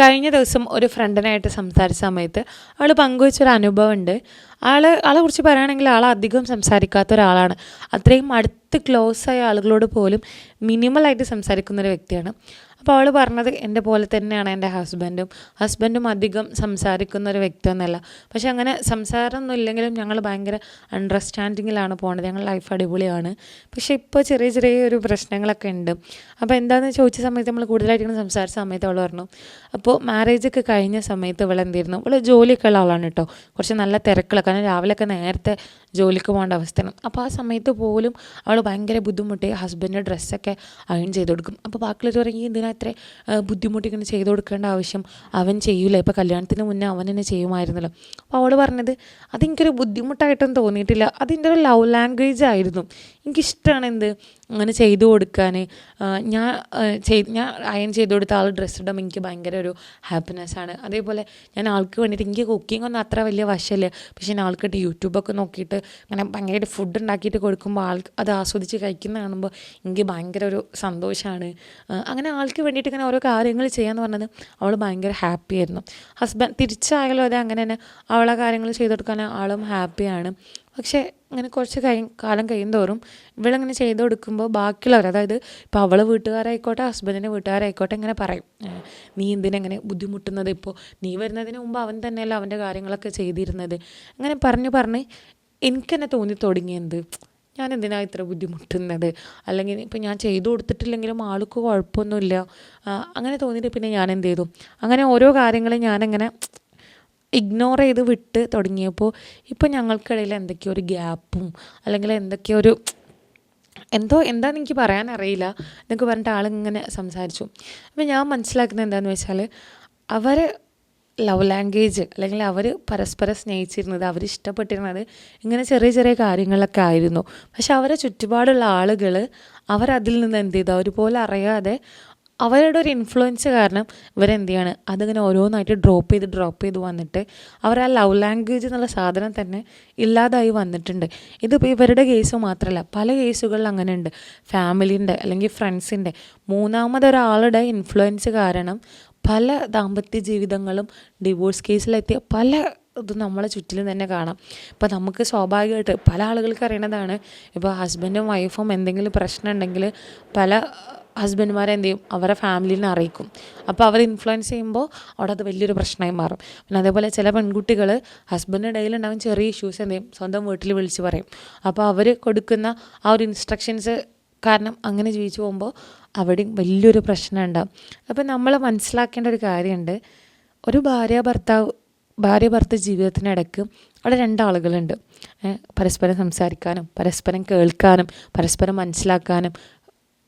കഴിഞ്ഞ ദിവസം ഒരു ഫ്രണ്ടിനായിട്ട് സംസാരിച്ച സമയത്ത് അവൾ പങ്കുവച്ചൊരു അനുഭവമുണ്ട്. ആൾ ആളെ കുറിച്ച് പറയുകയാണെങ്കിൽ ആൾ അധികം സംസാരിക്കാത്ത ഒരാളാണ്. അത്രയും അടുത്ത് ക്ലോസ് ആയ ആളുകളോട് പോലും മിനിമലായിട്ട് സംസാരിക്കുന്ന ഒരു വ്യക്തിയാണ്. അപ്പോൾ അവൾ പറഞ്ഞത് എന്റെ പോലെ തന്നെയാണ് എന്റെ ഹസ്ബൻഡും ഹസ്ബൻഡും അധികം സംസാരിക്കുന്ന ഒരു വ്യക്തിയൊന്നുമല്ല പക്ഷെ അങ്ങനെ സംസാരമൊന്നും ഇല്ലെങ്കിലും ഞങ്ങൾ ഭയങ്കര അണ്ടർസ്റ്റാൻഡിങ്ങിലാണ് പോകുന്നത് ഞങ്ങൾ ലൈഫ് അടിപൊളിയാണ്. പക്ഷേ ഇപ്പോൾ ചെറിയ ചെറിയ ഒരു പ്രശ്നങ്ങളൊക്കെ ഉണ്ട്. അപ്പോൾ എന്താണെന്ന് ചോദിച്ച സമയത്ത് നമ്മൾ കൂടുതലായിട്ട് സംസാരിച്ച സമയത്ത് അവൾ പറഞ്ഞു അപ്പോൾ മാരേജ് ഒക്കെ കഴിഞ്ഞ സമയത്ത് ഇവൾ എന്തായിരുന്നു ഇവൾ ജോലിയൊക്കെ ഉള്ള ആളാണ് കേട്ടോ കുറച്ച് നല്ല തിരക്കുള്ള കാരണം രാവിലെയൊക്കെ നേരത്തെ ജോലിക്ക് പോകേണ്ട അവസ്ഥയാണ്. അപ്പോൾ ആ സമയത്ത് പോലും അവൾ ഭയങ്കര ബുദ്ധിമുട്ടി. ഹസ്ബൻഡിന്റെ ഡ്രസ്സൊക്കെ അയൺ ചെയ്ത് കൊടുക്കും. അപ്പോൾ ബാക്കിയുള്ളവർ പറയും എന്തിനാ ഇത്ര ബുദ്ധിമുട്ടി ഇങ്ങനെ ചെയ്ത് കൊടുക്കേണ്ട ആവശ്യം അവൻ ചെയ്യൂല. ഇപ്പോൾ കല്യാണത്തിന് മുന്നേ അവൻ തന്നെ ചെയ്യുമായിരുന്നല്ലോ. അപ്പോൾ അവൾ പറഞ്ഞത് അതെനിക്കൊരു ബുദ്ധിമുട്ടായിട്ടൊന്നും തോന്നിയിട്ടില്ല. അതിന്റെ ഒരു ലവ് ലാംഗ്വേജ് ആയിരുന്നു. എനിക്കിഷ്ടമാണ് എന്ത്? അങ്ങനെ ചെയ്തു കൊടുക്കാൻ ഞാൻ ചെയ്ത് ഞാൻ അയൺ ചെയ്ത് കൊടുത്ത ആൾ ഡ്രസ്സ് ഇടുമ്പോൾ എനിക്ക് ഭയങ്കര ഒരു ഹാപ്പിനെസ് ആണ്. അതേപോലെ ഞാൻ ആൾക്ക് വേണ്ടിയിട്ട് എനിക്ക് കുക്കിംഗ് ഒന്നും അത്ര വലിയ വശമല്ല. പക്ഷെ ഞാൻ ആൾക്കിട്ട് യൂട്യൂബൊക്കെ നോക്കിയിട്ട് അങ്ങനെ ഭയങ്കരമായിട്ട് ഫുഡ് ഉണ്ടാക്കിയിട്ട് കൊടുക്കുമ്പോൾ ആൾക്ക് അത് ആസ്വദിച്ച് കഴിക്കുന്ന കാണുമ്പോൾ എനിക്ക് ഭയങ്കര ഒരു സന്തോഷമാണ് അങ്ങനെ ആൾക്ക് വേണ്ടിയിട്ട് ഇങ്ങനെ ഓരോ കാര്യങ്ങൾ ചെയ്യാന്ന് പറഞ്ഞത് അവൾ ഭയങ്കര ഹാപ്പി ആയിരുന്നു. ഹസ്ബൻഡ് തിരിച്ചായാലും അതെ അങ്ങനെ തന്നെ അവളെ കാര്യങ്ങൾ ചെയ്ത് കൊടുക്കാൻ ആളും ഹാപ്പിയാണ് പക്ഷേ ഇങ്ങനെ കുറച്ച് കഴി കാലം കഴിയുന്തോറും ഇവളിങ്ങനെ ചെയ്ത് കൊടുക്കുമ്പോൾ ബാക്കിയുള്ളവർ അതായത് ഇപ്പോൾ അവളെ വീട്ടുകാരായിക്കോട്ടെ ഹസ്ബൻഡിന്റെ വീട്ടുകാരായിക്കോട്ടെ ഇങ്ങനെ പറയും. നീ എന്തിനെങ്ങനെ ബുദ്ധിമുട്ടുന്നത് ഇപ്പോൾ നീ വരുന്നതിന് മുമ്പ് അവൻ തന്നെയല്ല അവന്റെ കാര്യങ്ങളൊക്കെ ചെയ്തിരുന്നത്? അങ്ങനെ പറഞ്ഞ് പറഞ്ഞ് എനിക്ക് തന്നെ തോന്നി തുടങ്ങിയത്. ഞാൻ എന്തിനാ ഇത്ര ബുദ്ധിമുട്ടുന്നത്? അല്ലെങ്കിൽ ഇപ്പം ഞാൻ ചെയ്തു കൊടുത്തിട്ടില്ലെങ്കിലും ആൾക്ക് കുഴപ്പമൊന്നുമില്ല. അങ്ങനെ തോന്നിയിട്ട് പിന്നെ ഞാൻ എന്ത് ചെയ്തു? അങ്ങനെ ഓരോ കാര്യങ്ങളും ഞാനങ്ങനെ ഇഗ്നോർ ചെയ്ത് വിട്ട് തുടങ്ങിയപ്പോൾ ഇപ്പോൾ ഞങ്ങൾക്കിടയിൽ എന്തൊക്കെയോ ഒരു ഗ്യാപ്പും അല്ലെങ്കിൽ എന്തൊക്കെയോ ഒരു എന്തോ എന്താണെന്ന് എനിക്ക് പറയാൻ അറിയില്ല എന്നൊക്കെ പറഞ്ഞിട്ട് ആളിങ്ങനെ സംസാരിച്ചു. അപ്പം ഞാൻ മനസ്സിലാക്കുന്നത് എന്താണെന്ന് വെച്ചാൽ അവർ ലവ് ലാംഗ്വേജ് അല്ലെങ്കിൽ അവർ പരസ്പരം സ്നേഹിച്ചിരുന്നത് അവർ ഇഷ്ടപ്പെട്ടിരുന്നത് ഇങ്ങനെ ചെറിയ ചെറിയ കാര്യങ്ങളൊക്കെ ആയിരുന്നു. പക്ഷെ അവരെ ചുറ്റുപാടുള്ള ആളുകൾ അവരതിൽ നിന്ന് എന്ത് ചെയ്തു? അവരുപോലെ അറിയാതെ അവരുടെ ഒരു ഇൻഫ്ലുവൻസ് കാരണം ഇവരെന്ത് ചെയ്യാണ് അതിങ്ങനെ ഓരോന്നായിട്ട് ഡ്രോപ്പ് ചെയ്ത് ഡ്രോപ്പ് ചെയ്ത് വന്നിട്ട് അവർ ആ ലവ് ലാംഗ്വേജ് എന്നുള്ള സാധനം തന്നെ ഇല്ലാതായി വന്നിട്ടുണ്ട്. ഇതിപ്പോൾ ഇവരുടെ കേസ് മാത്രമല്ല പല കേസുകളിൽ അങ്ങനെ ഉണ്ട് ഫാമിലിന്റെ അല്ലെങ്കിൽ ഫ്രണ്ട്സിന്റെ മൂന്നാമതൊരാളുടെ ഇൻഫ്ലുവൻസ് കാരണം പല ദാമ്പത്യ ജീവിതങ്ങളും ഡിവോഴ്സ് കേസിലെത്തിയ പല ഇത് നമ്മളെ ചുറ്റിലും തന്നെ കാണാം. ഇപ്പോൾ നമുക്ക് സ്വാഭാവികമായിട്ട് പല ആളുകൾക്ക് അറിയണതാണ്. ഇപ്പോൾ ഹസ്ബൻഡും വൈഫും എന്തെങ്കിലും പ്രശ്നം ഉണ്ടെങ്കിൽ പല ഹസ്ബൻഡ്മാരെ എന്ത് ചെയ്യും? അവരെ ഫാമിലിനെ അറിയിക്കും. അപ്പോൾ അവർ ഇൻഫ്ലുവൻസ് ചെയ്യുമ്പോൾ അവിടെ അത് വലിയൊരു പ്രശ്നമായി മാറും. പിന്നെ അതേപോലെ ചില പെൺകുട്ടികൾ ഹസ്ബൻഡിന്റെ ഇടയിലുണ്ടാകും ചെറിയ ഇഷ്യൂസ് എന്ത് ചെയ്യും? സ്വന്തം വീട്ടിൽ വിളിച്ച് പറയും. അപ്പോൾ അവർ കൊടുക്കുന്ന ആ ഒരു ഇൻസ്ട്രക്ഷൻസ് കാരണം അങ്ങനെ ജീവിച്ചു പോകുമ്പോൾ അവിടെയും വലിയൊരു പ്രശ്നം ഉണ്ടാവും. അപ്പോൾ നമ്മൾ മനസ്സിലാക്കേണ്ട ഒരു കാര്യമുണ്ട് ഒരു ഭാര്യ ഭർത്താവ് ഭാര്യ ഭർത്ത ജീവിതത്തിനിടയ്ക്ക് അവിടെ രണ്ടാളുകളുണ്ട്. പരസ്പരം സംസാരിക്കാനും പരസ്പരം കേൾക്കാനും പരസ്പരം മനസ്സിലാക്കാനും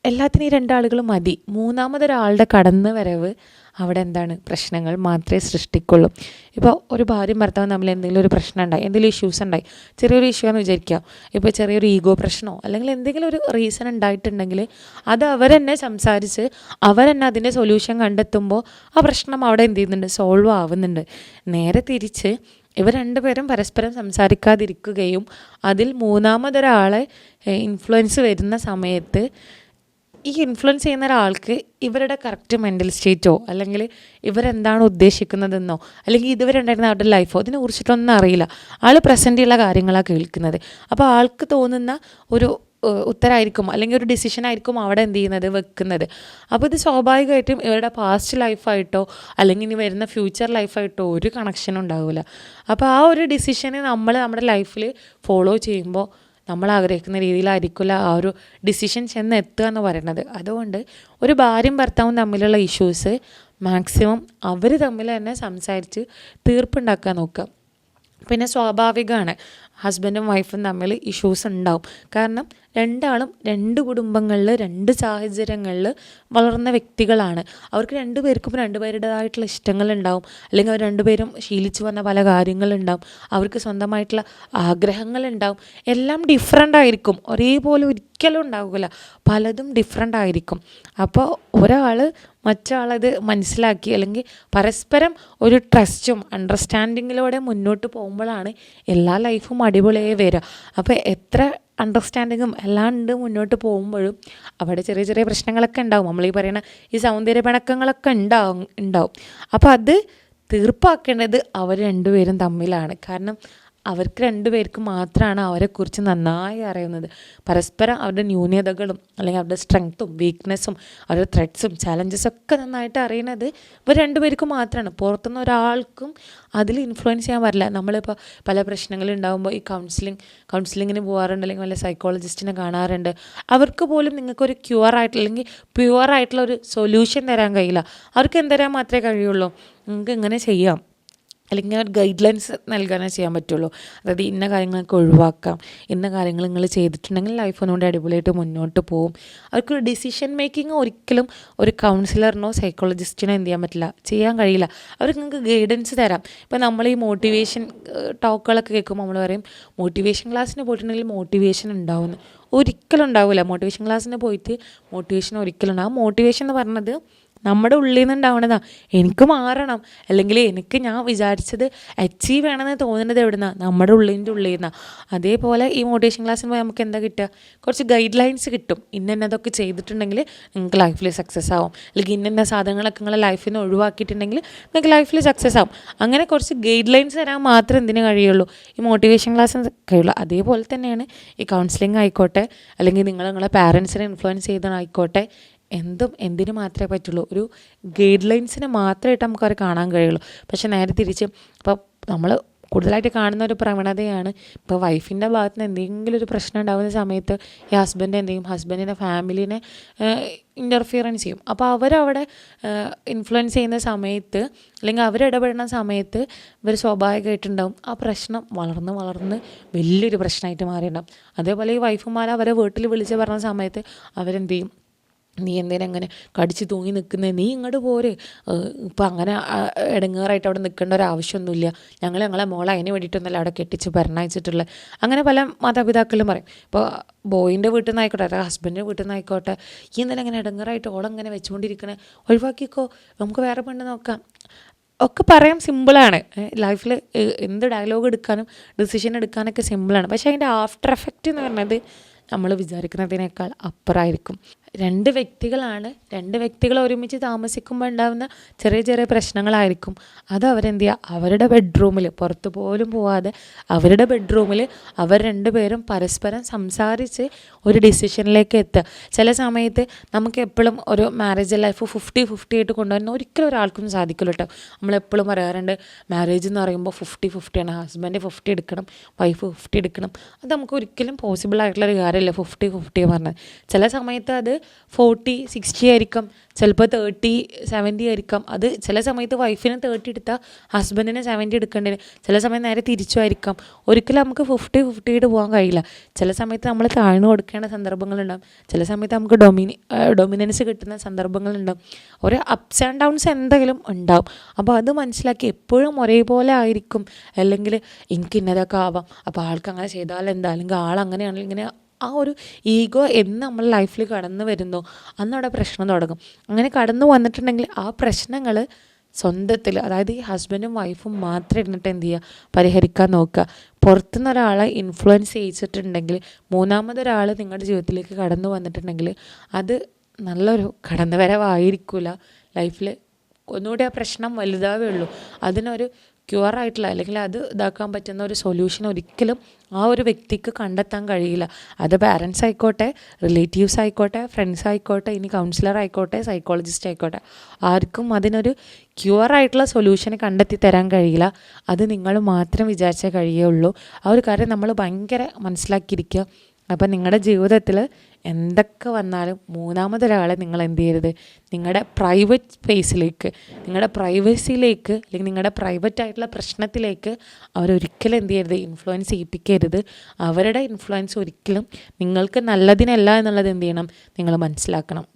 എല്ലാത്തിനും രണ്ടാളുകൾ മതി. മൂന്നാമതൊരാളുടെ കടന്നു വരവ് അവിടെ എന്താണ്? പ്രശ്നങ്ങൾ മാത്രമേ സൃഷ്ടിക്കുള്ളൂ. ഇപ്പോൾ ഒരു ഭാര്യയും ഭർത്താവും തമ്മിൽ എന്തെങ്കിലും ഒരു പ്രശ്നം ഉണ്ടായി എന്തെങ്കിലും ഇഷ്യൂസ് ഉണ്ടായി ചെറിയൊരു ഇഷ്യൂ എന്ന് വിചാരിക്കാം ഇപ്പോൾ ചെറിയൊരു ഈഗോ പ്രശ്നമോ അല്ലെങ്കിൽ എന്തെങ്കിലും ഒരു റീസൺ ഉണ്ടായിട്ടുണ്ടെങ്കിൽ അത് അവരെന്നെ സംസാരിച്ച് അവരെന്നെ അതിന്റെ സൊല്യൂഷൻ കണ്ടെത്തുമ്പോൾ ആ പ്രശ്നം അവിടെ എന്ത് ചെയ്യുന്നുണ്ട്? സോൾവ് ആവുന്നുണ്ട്. നേരെ തിരിച്ച് ഇവർ രണ്ടുപേരും പരസ്പരം സംസാരിക്കാതിരിക്കുകയും അതിൽ മൂന്നാമതൊരാളെ ഇൻഫ്ലുവൻസ് വരുന്ന സമയത്ത് ഈ ഇൻഫ്ലുവൻസ് ചെയ്യുന്ന ഒരാൾക്ക് ഇവരുടെ കറക്റ്റ് മെന്റൽ സ്റ്റേറ്റോ അല്ലെങ്കിൽ ഇവരെന്താണ് ഉദ്ദേശിക്കുന്നതെന്നോ അല്ലെങ്കിൽ ഇതുവരെ ഉണ്ടായിരുന്ന അവരുടെ ലൈഫോ അതിനെ കുറിച്ചിട്ടൊന്നും അറിയില്ല. ആൾ പ്രസന്റുള്ള കാര്യങ്ങളാണ് കേൾക്കുന്നത്. അപ്പോൾ ആൾക്ക് തോന്നുന്ന ഒരു ഉത്തരമായിരിക്കും അല്ലെങ്കിൽ ഒരു ഡിസിഷൻ ആയിരിക്കും അവിടെ എന്ത് ചെയ്യുന്നത് വെക്കുന്നത്. അപ്പോൾ ഇത് സ്വാഭാവികമായിട്ടും ഇവരുടെ പാസ്റ്റ് ലൈഫായിട്ടോ അല്ലെങ്കിൽ ഇനി വരുന്ന ഫ്യൂച്ചർ ലൈഫായിട്ടോ ഒരു കണക്ഷനും ഉണ്ടാവില്ല. അപ്പോൾ ആ ഒരു ഡിസിഷനെ നമ്മൾ നമ്മുടെ ലൈഫിൽ ഫോളോ ചെയ്യുമ്പോൾ നമ്മൾ ആഗ്രഹിക്കുന്ന രീതിയിലായിരിക്കില്ല ആ ഒരു ഡിസിഷൻ ചെന്ന് എത്തുക എന്ന് പറയുന്നത്. അതുകൊണ്ട് ഒരു ഭാര്യയും ഭർത്താവും തമ്മിലുള്ള ഇഷ്യൂസ് മാക്സിമം അവർ തമ്മിൽ തന്നെ സംസാരിച്ച് തീർപ്പുണ്ടാക്കാൻ നോക്കുക. പിന്നെ സ്വാഭാവികമാണ്. ഹസ്ബൻഡും വൈഫും തമ്മിൽ ഇഷ്യൂസ് ഉണ്ടാവും. കാരണം രണ്ടാളും രണ്ട് കുടുംബങ്ങളിൽ രണ്ട് സാഹചര്യങ്ങളിൽ വളർന്ന വ്യക്തികളാണ്. അവർക്ക് രണ്ടു പേർക്കും രണ്ടുപേരുടേതായിട്ടുള്ള ഇഷ്ടങ്ങളുണ്ടാവും. അല്ലെങ്കിൽ അവർ രണ്ടുപേരും ശീലിച്ചു വന്ന പല കാര്യങ്ങളുണ്ടാവും. അവർക്ക് സ്വന്തമായിട്ടുള്ള ആഗ്രഹങ്ങളുണ്ടാവും. എല്ലാം ഡിഫറെന്റ് ആയിരിക്കും. ഒരേപോലെ ഒരിക്കലും ഉണ്ടാവില്ല. പലതും ഡിഫറെന്റ് ആയിരിക്കും. അപ്പോൾ ഒരാൾ മറ്റാളത് മനസ്സിലാക്കി അല്ലെങ്കിൽ പരസ്പരം ഒരു ട്രസ്റ്റും അണ്ടർസ്റ്റാൻഡിങ്ങിലൂടെ മുന്നോട്ട് പോകുമ്പോഴാണ് എല്ലാ ലൈഫും അടിപൊളിയായി വരിക. അപ്പോൾ എത്ര അണ്ടർസ്റ്റാൻഡിങ്ങും അല്ലാണ്ട് മുന്നോട്ട് പോകുമ്പോഴും അവിടെ ചെറിയ ചെറിയ പ്രശ്നങ്ങളൊക്കെ ഉണ്ടാവും. നമ്മൾ ഈ പറയുന്ന ഈ സൗന്ദര്യ പിണക്കങ്ങളൊക്കെ ഉണ്ടാവും ഉണ്ടാവും. അപ്പോൾ അത് തീർപ്പാക്കേണ്ടത് അവർ രണ്ടുപേരും തമ്മിലാണ്. കാരണം അവർക്ക് രണ്ടുപേർക്ക് മാത്രമാണ് അവരെക്കുറിച്ച് നന്നായി അറിയുന്നത്. പരസ്പരം അവരുടെ ന്യൂനതകളും അല്ലെങ്കിൽ അവരുടെ സ്ട്രെങ്ത്തും വീക്ക്നെസ്സും അവരുടെ ത്രെഡ്സും ചാലഞ്ചസും ഒക്കെ നന്നായിട്ട് അറിയുന്നത് ഇവർ രണ്ടുപേർക്ക് മാത്രമാണ് പുറത്തുനിന്ന് ഒരാൾക്കും അതിൽ ഇൻഫ്ലുവൻസ് ചെയ്യാൻ പറ്റില്ല നമ്മളിപ്പോൾ പല പ്രശ്നങ്ങളുണ്ടാകുമ്പോൾ ഈ കൗൺസിലിംഗ് കൗൺസിലിങ്ങിന് പോകാറുണ്ട് അല്ലെങ്കിൽ വല്ല സൈക്കോളജിസ്റ്റിനെ കാണാറുണ്ട്. അവർക്ക് പോലും നിങ്ങൾക്കൊരു ക്യൂർ ആയിട്ടുള്ള അല്ലെങ്കിൽ പ്യുവർ ആയിട്ടുള്ള ഒരു സൊല്യൂഷൻ തരാൻ കഴിയില്ല. അവർക്ക് എന്തരാൻ മാത്രമേ കഴിയുള്ളൂ? നിങ്ങൾക്ക് ഇങ്ങനെ ചെയ്യാം. അല്ലെങ്കിൽ ഒരു ഗൈഡ് ലൈൻസ് നൽകാനേ ചെയ്യാൻ പറ്റുള്ളൂ. അതായത് ഇന്ന കാര്യങ്ങളൊക്കെ ഒഴിവാക്കാം. ഇന്ന കാര്യങ്ങൾ നിങ്ങൾ ചെയ്തിട്ടുണ്ടെങ്കിൽ ലൈഫ് ഒന്നുകൂടി അടിപൊളിയായിട്ട് മുന്നോട്ട് പോകും അവർക്കൊരു ഡിസിഷൻ മേക്കിംഗ് ഒരിക്കലും ഒരു കൗൺസിലറിനോ സൈക്കോളജിസ്റ്റിനോ എന്ത് ചെയ്യാൻ പറ്റില്ല. ചെയ്യാൻ കഴിയില്ല. അവർക്ക് നിങ്ങൾക്ക് ഗൈഡൻസ് തരാം. ഇപ്പം നമ്മൾ ഈ മോട്ടിവേഷൻ ടോക്കുകളൊക്കെ കേൾക്കുമ്പോൾ നമ്മൾ പറയും മോട്ടിവേഷൻ ക്ലാസ്സിന് പോയിട്ടുണ്ടെങ്കിൽ മോട്ടിവേഷൻ ഉണ്ടാവുമെന്ന് ഒരിക്കലും ഉണ്ടാവില്ല. മോട്ടിവേഷൻ ക്ലാസ്സിന് പോയിട്ട് മോട്ടിവേഷൻ ഒരിക്കലും ഉണ്ടാവും മോട്ടിവേഷൻ എന്ന് പറഞ്ഞത് നമ്മുടെ ഉള്ളിൽ നിന്ന് ഉണ്ടാവണതാ എനിക്ക് മാറണം. അല്ലെങ്കിൽ എനിക്ക് ഞാൻ വിചാരിച്ചത് അച്ചീവ് ചെയ്യണമെന്ന് തോന്നുന്നത് എവിടുന്ന? നമ്മുടെ ഉള്ളിന്റെ ഉള്ളിൽ നിന്നാണ് അതേപോലെ ഈ മോട്ടിവേഷൻ ക്ലാസ്സിന് പോയി നമുക്ക് എന്താ കിട്ടുക? കുറച്ച് ഗൈഡ് ലൈൻസ് കിട്ടും ഇന്നതൊക്കെ ചെയ്തിട്ടുണ്ടെങ്കിൽ നിങ്ങൾക്ക് ലൈഫിൽ സക്സസ് ആവും. അല്ലെങ്കിൽ ഇന്ന സാധനങ്ങളൊക്കെ നിങ്ങളെ ലൈഫിൽ നിന്ന് ഒഴിവാക്കിയിട്ടുണ്ടെങ്കിൽ നിങ്ങൾക്ക് ലൈഫിൽ സക്സസ് ആവും. അങ്ങനെ കുറച്ച് ഗൈഡ് ലൈൻസ് തരാൻ മാത്രം എന്തിനു കഴിയുള്ളൂ? ഈ മോട്ടിവേഷൻ ക്ലാസ് കഴിയുള്ളൂ. അതേപോലെ തന്നെയാണ് ഈ കൗൺസിലിംഗ് ആയിക്കോട്ടെ അല്ലെങ്കിൽ നിങ്ങൾ നിങ്ങളെ പാരൻസിനെ ഇൻഫ്ലുവൻസ് ചെയ്തതായിക്കോട്ടെ എന്തും എന്തിനു മാത്രമേ പറ്റുള്ളൂ. ഒരു ഗൈഡ് ലൈൻസിന് മാത്രമായിട്ട് നമുക്ക് അവരെ കാണാൻ കഴിയുള്ളൂ. പക്ഷെ നേരെ തിരിച്ച് ഇപ്പോൾ നമ്മൾ കൂടുതലായിട്ട് കാണുന്ന ഒരു പ്രവണതയാണ് ഇപ്പോൾ വൈഫിന്റെ ഭാഗത്ത് നിന്ന് എന്തെങ്കിലും ഒരു പ്രശ്നം ഉണ്ടാകുന്ന സമയത്ത് ഈ ഹസ്ബൻഡ് എന്തെങ്കിലും ഹസ്ബൻഡിന്റെ ഫാമിലിനെ ഇന്റർഫിയറൻസ് ചെയ്യും. അപ്പോൾ അവരവിടെ ഇൻഫ്ലുവൻസ് ചെയ്യുന്ന സമയത്ത് അല്ലെങ്കിൽ അവരിടപെടുന്ന സമയത്ത് ഇവർ സ്വാഭാവികമായിട്ടുണ്ടാവും. ആ പ്രശ്നം വളർന്ന് വളർന്ന് വലിയൊരു പ്രശ്നമായിട്ട് മാറിയിട്ടുണ്ടാവും. അതേപോലെ ഈ വൈഫുമാർ അവരെ വീട്ടിൽ വിളിച്ച് പറഞ്ഞ സമയത്ത് അവരെന്ത് ചെയ്യും നീ എന്തിനാ അങ്ങനെ കടിച്ച് തൂങ്ങി നിൽക്കുന്നത് നീ ഇങ്ങോട്ട് പോരെ. ഇപ്പം അങ്ങനെ ഇടങ്ങേറായിട്ട് അവിടെ നിൽക്കേണ്ട ഒരു ആവശ്യമൊന്നുമില്ല. ഞങ്ങൾ ഞങ്ങളെ മോളെ അതിന് വേണ്ടിയിട്ടൊന്നുമല്ല അവിടെ കെട്ടിച്ച് പറഞ്ഞയച്ചിട്ടുള്ളത് അങ്ങനെ പല മാതാപിതാക്കളും പറയും. ഇപ്പോൾ ബോയിന്റെ വീട്ടിൽ നിന്ന് ആയിക്കോട്ടെ അല്ലെങ്കിൽ ഹസ്ബൻഡിന്റെ വീട്ടിൽ നിന്ന് ആയിക്കോട്ടെ ഈ എന്തെങ്കിലും അങ്ങനെ ഇടങ്ങേറായിട്ട് ഓളങ്ങനെ വെച്ചുകൊണ്ടിരിക്കണേ ഒഴിവാക്കിക്കോ. നമുക്ക് വേറെ പെണ്ണ് നോക്കാം. ഒക്കെ പറയാൻ സിമ്പിളാണ് ലൈഫിൽ എന്ത് ഡയലോഗ് എടുക്കാനും ഡിസിഷൻ എടുക്കാനൊക്കെ സിമ്പിളാണ് പക്ഷേ അതിന്റെ ആഫ്റ്റർ എഫക്റ്റ് എന്ന് പറഞ്ഞത് നമ്മൾ വിചാരിക്കുന്നതിനേക്കാൾ അപ്പുറമായിരിക്കും രണ്ട് വ്യക്തികളാണ്. രണ്ട് വ്യക്തികൾ ഒരുമിച്ച് താമസിക്കുമ്പോൾ ഉണ്ടാകുന്ന ചെറിയ ചെറിയ പ്രശ്നങ്ങളായിരിക്കും. അത് അവരെന്ത് ചെയ്യുക അവരുടെ ബെഡ്റൂമിൽ പുറത്തു പോലും പോവാതെ അവരുടെ ബെഡ്റൂമിൽ അവർ രണ്ടുപേരും പരസ്പരം സംസാരിച്ച് ഒരു ഡിസിഷനിലേക്ക് എത്തുക. ചില സമയത്ത് നമുക്ക് എപ്പോഴും ഒരു മാരേജ് ലൈഫ് ഫിഫ്റ്റി ഫിഫ്റ്റി ആയിട്ട് കൊണ്ടുവരുന്ന ഒരിക്കലും ഒരാൾക്കും സാധിക്കില്ല കേട്ടോ നമ്മളെപ്പോഴും പറയാറുണ്ട് മാരേജ് എന്ന് പറയുമ്പോൾ ഫിഫ്റ്റി ഫിഫ്റ്റിയാണ് ഹസ്ബൻഡ് ഫിഫ്റ്റി എടുക്കണം വൈഫ് ഫിഫ്റ്റി എടുക്കണം. അത് നമുക്ക് ഒരിക്കലും പോസിബിൾ ആയിട്ടുള്ള ഒരു കാര്യമല്ല ഫിഫ്റ്റി ഫിഫ്റ്റി പറഞ്ഞത്. ചില സമയത്ത് അത് ഫോർട്ടി സിക്സ്റ്റി ആയിരിക്കും. ചിലപ്പോൾ തേർട്ടി സെവന്റി ആയിരിക്കും. അത് ചില സമയത്ത് വൈഫിന് തേർട്ടി എടുത്താൽ ഹസ്ബൻഡിന് സെവന്റി എടുക്കേണ്ടി വരും. ചില സമയം നേരെ തിരിച്ചു ആയിരിക്കാം. ഒരിക്കലും നമുക്ക് ഫിഫ്റ്റി ഫിഫ്റ്റി ആയിട്ട് പോകാൻ കഴിയില്ല. ചില സമയത്ത് നമ്മൾ താഴ്ന്നു കൊടുക്കേണ്ട സന്ദർഭങ്ങളുണ്ടാകും ചില സമയത്ത് നമുക്ക് ഡൊമിനി ഡൊമിനൻസ് കിട്ടുന്ന സന്ദർഭങ്ങളുണ്ടാകും ഒരു അപ്സ് ആൻഡ് ഡൗൺസ് എന്തെങ്കിലും ഉണ്ടാവും. അപ്പോൾ അത് മനസ്സിലാക്കി എപ്പോഴും ഒരേപോലെ ആയിരിക്കും. അല്ലെങ്കിൽ എനിക്ക് ഇന്നതൊക്കെ ആവാം. അപ്പോൾ ആൾക്ക് അങ്ങനെ ചെയ്താൽ എന്താ? അല്ലെങ്കിൽ ആൾ അങ്ങനെയാണെങ്കിൽ ഇങ്ങനെ ആ ഒരു ഈഗോ എന്ന് നമ്മൾ ലൈഫിൽ കടന്നു വരുന്നു. അന്നവിടെ പ്രശ്നം തുടങ്ങും. അങ്ങനെ കടന്നു വന്നിട്ടുണ്ടെങ്കിൽ ആ പ്രശ്നങ്ങൾ സ്വന്തത്തിൽ അതായത് ഈ ഹസ്ബൻഡും വൈഫും മാത്രം ഇരുന്നിട്ട് എന്ത് ചെയ്യുക? പരിഹരിക്കാൻ നോക്കുക. പുറത്തുനിന്ന് ഒരാളെ ഇൻഫ്ലുവൻസ് ചെയ്യിച്ചിട്ടുണ്ടെങ്കിൽ മൂന്നാമതൊരാൾ നിങ്ങളുടെ ജീവിതത്തിലേക്ക് കടന്നു വന്നിട്ടുണ്ടെങ്കിൽ അത് നല്ലൊരു കടന്നുവരവായിരിക്കില്ല ലൈഫിൽ ഒന്നുകൂടി ആ പ്രശ്നം വലുതാവേ ഉള്ളൂ അതിനൊരു ക്യൂർ ആയിട്ടുള്ള അല്ലെങ്കിൽ അത് ഇതാക്കാൻ പറ്റുന്ന ഒരു സൊല്യൂഷൻ ഒരിക്കലും ആ ഒരു വ്യക്തിക്ക് കണ്ടെത്താൻ കഴിയില്ല. അത് പാരൻസ് ആയിക്കോട്ടെ റിലേറ്റീവ്സ് ആയിക്കോട്ടെ ഫ്രണ്ട്സ് ആയിക്കോട്ടെ ഇനി കൗൺസിലർ ആയിക്കോട്ടെ സൈക്കോളജിസ്റ്റ് ആയിക്കോട്ടെ ആർക്കും അതിനൊരു ക്യൂർ ആയിട്ടുള്ള സൊല്യൂഷൻ കണ്ടെത്തി തരാൻ കഴിയില്ല. അത് നിങ്ങൾ മാത്രം വിചാരിച്ചേ കഴിയുള്ളൂ. ആ ഒരു കാര്യം നമ്മൾ ഭയങ്കര മനസ്സിലാക്കിയിരിക്കുക. അപ്പം നിങ്ങളുടെ ജീവിതത്തിൽ എന്തൊക്കെ വന്നാലും മൂന്നാമതൊരാളെ നിങ്ങൾ എന്ത് ചെയ്യരുത് നിങ്ങളുടെ പ്രൈവറ്റ് സ്പേസിലേക്ക് നിങ്ങളുടെ പ്രൈവസിയിലേക്ക് അല്ലെങ്കിൽ നിങ്ങളുടെ പ്രൈവറ്റ് ആയിട്ടുള്ള പ്രശ്നത്തിലേക്ക് അവരൊരിക്കലും എന്ത് ചെയ്യരുത് ഇൻഫ്ലുവൻസ് ചെയ്യിപ്പിക്കരുത് അവരുടെ ഇൻഫ്ലുവൻസ് ഒരിക്കലും നിങ്ങൾക്ക് നല്ലതിനല്ല എന്നുള്ളത് എന്ത് ചെയ്യണം നിങ്ങൾ മനസ്സിലാക്കണം.